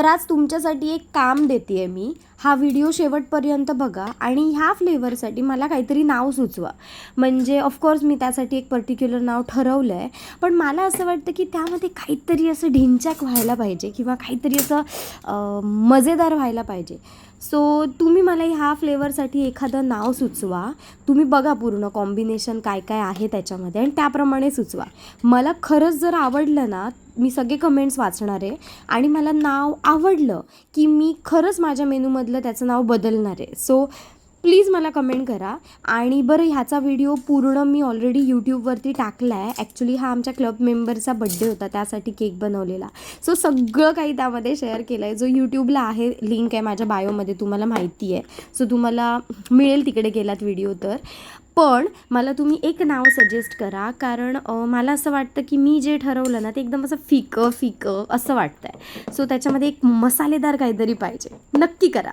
तर आज तुमच्यासाठी एक काम देते आहे मी. हा व्हिडिओ शेवटपर्यंत बघा आणि ह्या फ्लेवरसाठी मला काहीतरी नाव सुचवा. म्हणजे ऑफकोर्स मी त्यासाठी एक पर्टिक्युलर नाव ठरवलं आहे पण मला असं वाटतं की त्यामध्ये काहीतरी असं ढिंचाक व्हायला पाहिजे किंवा काहीतरी असं मजेदार व्हायला पाहिजे. सो तुम्ही मला ह्या फ्लेवरसाठी एखादं नाव सुचवा. तुम्ही बघा पूर्ण कॉम्बिनेशन काय काय आहे त्याच्यामध्ये आणि त्याप्रमाणे सुचवा. मला खरंच जर आवडलं ना मी सगळे कमेंट्स वाचणार आहे. आणि मला नाव आवडलं की मी खरंच माझ्या मेनूमधलं त्याचं नाव बदलणार आहे. सो प्लीज मला कमेंट करा. आणि बरं ह्याचा व्हिडिओ पूर्ण मी ऑलरेडी यूट्यूबवरती टाकला आहे ॲक्च्युली हा आमच्या क्लब मेंबरचा बड्डे होता त्यासाठी केक बनवलेला. सो सगळं काही त्यामध्ये शेअर केलं आहे जो यूट्यूबला आहे लिंक आहे माझ्या बायोमध्ये तुम्हाला माहिती आहे. सो तुम्हाला मिळेल तिकडे गेलात व्हिडिओ तर. पण मला तुम्ही एक नाव सजेस्ट करा. कारण मला असं वाटतं की मी जे ठरवलं ना ते एकदम असं फिकं फिकं असं वाटतं आहे सो त्याच्यामध्ये एक मसालेदार काहीतरी पाहिजे. नक्की करा.